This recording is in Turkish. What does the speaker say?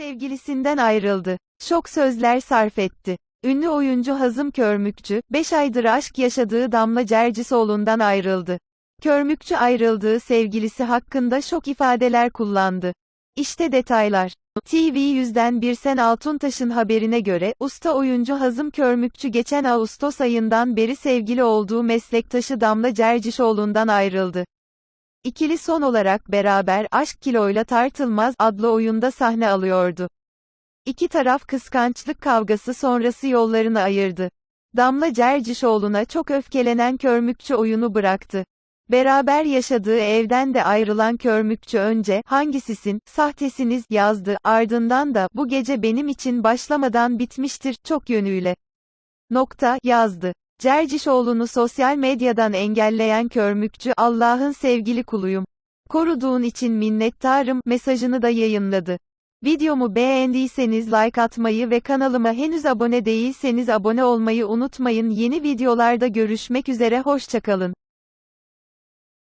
Sevgilisinden ayrıldı. Şok sözler sarf etti. Ünlü oyuncu Hazım Körmükçü, 5 aydır aşk yaşadığı Damla Cercisoğlu'ndan ayrıldı. Körmükçü ayrıldığı sevgilisi hakkında şok ifadeler kullandı. İşte detaylar. TV100'den Birsen Altuntaş'ın haberine göre, usta oyuncu Hazım Körmükçü geçen Ağustos ayından beri sevgili olduğu meslektaşı Damla Cercişoğlu'ndan ayrıldı. İkili son olarak beraber Aşk Kiloyla Tartılmaz adlı oyunda sahne alıyordu. İki taraf kıskançlık kavgası sonrası yollarını ayırdı. Damla Cercişoğlu'na çok öfkelenen Körmükçü oyunu bıraktı. Beraber yaşadığı evden de ayrılan Körmükçü önce, hangisisin, sahtesiniz, yazdı, ardından da, bu gece benim için başlamadan bitmiştir, çok yönüyle. Nokta, yazdı. Cercişoğlu'nu sosyal medyadan engelleyen Körmükçü, Allah'ın sevgili kuluyum. Koruduğun için minnettarım, mesajını da yayınladı. Videomu beğendiyseniz like atmayı ve kanalıma henüz abone değilseniz abone olmayı unutmayın. Yeni videolarda görüşmek üzere hoşçakalın.